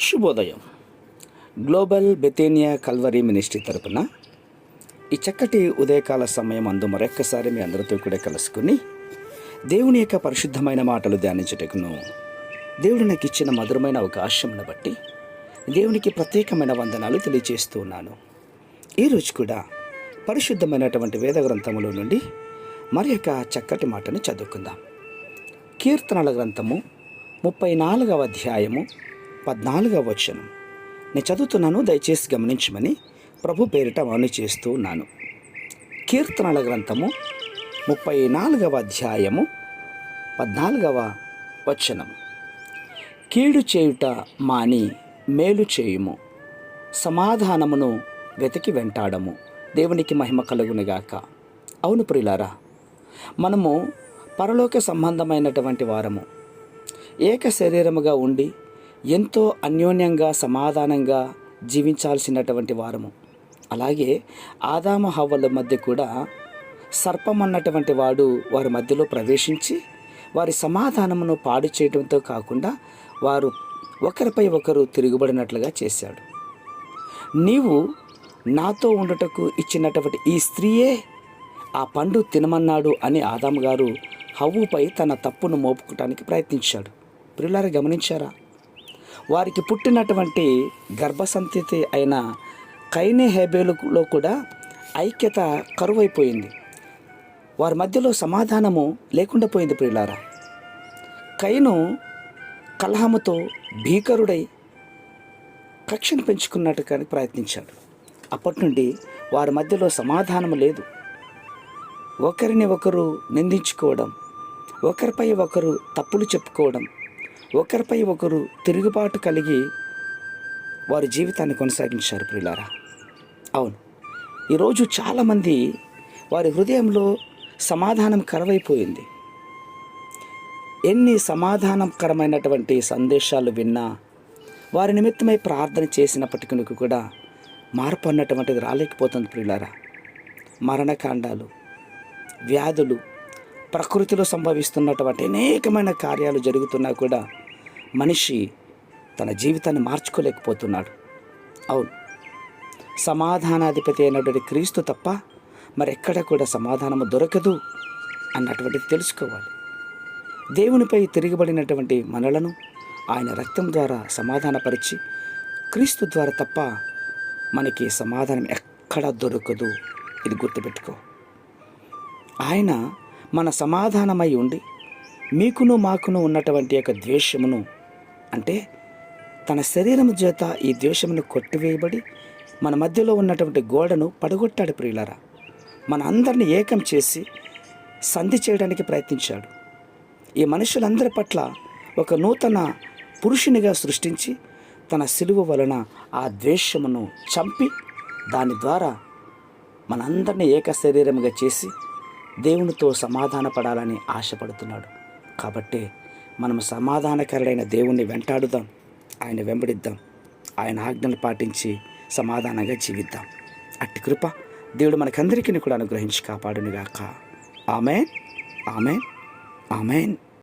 శుభోదయం. Global బెతేనియా Calvary ministry తరపున ఈ చక్కటి ఉదయకాల సమయం అందు మరొక్కసారి మీ అందరితో కూడా కలుసుకుని దేవుని యొక్క పరిశుద్ధమైన మాటలు ధ్యానించటకును దేవుడు నాకు ఇచ్చిన మధురమైన అవకాశంను బట్టి దేవునికి ప్రత్యేకమైన వందనాలు తెలియజేస్తూ ఉన్నాను. ఈరోజు కూడా పరిశుద్ధమైనటువంటి వేద గ్రంథములో నుండి మరి యొక్క చక్కటి మాటను చదువుకుందాం. కీర్తనల గ్రంథము ముప్పై నాలుగవ అధ్యాయము పద్నాలుగవ వచనం. నేను చదువుతున్నాను దయచేసి గమనించమని ప్రభు పేరిట వాణి చేస్తూ ఉన్నాను. కీర్తనల గ్రంథము ముప్పై నాలుగవ అధ్యాయము పద్నాలుగవ వచనం. కీడు చేయుట మాని మేలు చేయుము. సమాధానమును వెతికి వెంటాడము. దేవునికి మహిమ కలుగునుగాక అవును ప్రిలారా మనము పరలోక సంబంధమైనటువంటి వారము. ఏక శరీరముగా ఉండి ఎంతో అన్యోన్యంగా సమాధానంగా జీవించాల్సినటువంటి వారము. అలాగే ఆదామ హవ్వల మధ్య కూడా సర్పం అన్నటువంటి వాడు వారి మధ్యలో ప్రవేశించి వారి సమాధానమును పాడు చేయడంతో కాకుండా వారు ఒకరిపై ఒకరు తిరుగుబడినట్లుగా చేశాడు. నీవు నాతో ఉండటకు ఇచ్చినటువంటి ఈ స్త్రీయే ఆ పండు తినమన్నాడు అని ఆదాము గారు హవ్వుపై తన తప్పును మోపుకోవటానికి ప్రయత్నించాడు. పిల్లలారా గమనించారా? వారికి పుట్టినటువంటి గర్భసంతతి అయిన కైనే హేబేలులో కూడా ఐక్యత కరువైపోయింది. వారి మధ్యలో సమాధానము లేకుండా పోయింది ప్రియులారా. కైను కలహముతో భీకరుడై కక్షను పెంచుకున్నట్టు కానీ ప్రయత్నించాడు. అప్పటి నుండి వారి మధ్యలో సమాధానం లేదు. ఒకరిని ఒకరు నిందించుకోవడం ఒకరిపై ఒకరు తప్పులు చెప్పుకోవడం ఒకరిపై ఒకరు తిరుగుబాటు కలిగి వారి జీవితాన్ని కొనసాగించారు ప్రియులారా. అవును ఈరోజు చాలామంది వారి హృదయంలో సమాధానం కరవైపోయింది ఎన్ని సమాధానకరమైనటువంటి సందేశాలు విన్నా వారి నిమిత్తమై ప్రార్థన చేసినప్పటికీ కూడా మార్పు అన్నటువంటిది రాలేకపోతుంది ప్రియులారా. మరణకాండాలు వ్యాధులు ప్రకృతిలో సంభవిస్తున్నటువంటి అనేకమైన కార్యాలు జరుగుతున్నా కూడా మనిషి తన జీవితాన్ని మార్చుకోలేకపోతున్నాడు. అవును. సమాధానాధిపతి అయినటువంటి క్రీస్తు తప్ప మరెక్కడ కూడా సమాధానము దొరకదు అన్నటువంటిది తెలుసుకోవాలి. దేవునిపై తిరగబడినటువంటి మనలను ఆయన రక్తం ద్వారా సమాధానపరిచి క్రీస్తు ద్వారా తప్ప మనకి సమాధానం ఎక్కడా దొరకదు. ఇది గుర్తుపెట్టుకో. ఆయన మన సమాధానమై ఉండి మీకును మాకును ఉన్నటువంటి యొక్క ద్వేషమును అంటే తన శరీరము చేత ఈ ద్వేషమును కొట్టివేయబడి మన మధ్యలో ఉన్నటువంటి గోడను పడగొట్టాడు ప్రియులరా. మన అందరిని ఏకం చేసి సంధి చేయడానికి ప్రయత్నించాడు. ఈ మనుషులందరి పట్ల ఒక నూతన పురుషునిగా సృష్టించి తన సిలువ వలన ఆ ద్వేషమును చంపి దాని ద్వారా మనందరినీ ఏక శరీరముగా చేసి దేవునితో సమాధానపడాలని ఆశపడుతున్నాడు. కాబట్టి మనం సమాధానకరుడైన దేవుణ్ణి వెంటాడుదాం ఆయన వెంబడిద్దాం ఆయన ఆజ్ఞలు పాటించి సమాధానంగా జీవిద్దాం. అట్టి కృప దేవుడు మనకందరికీ కూడా అనుగ్రహించి కాపాడునిగాక. ఆమె ఆమె ఆమెన్.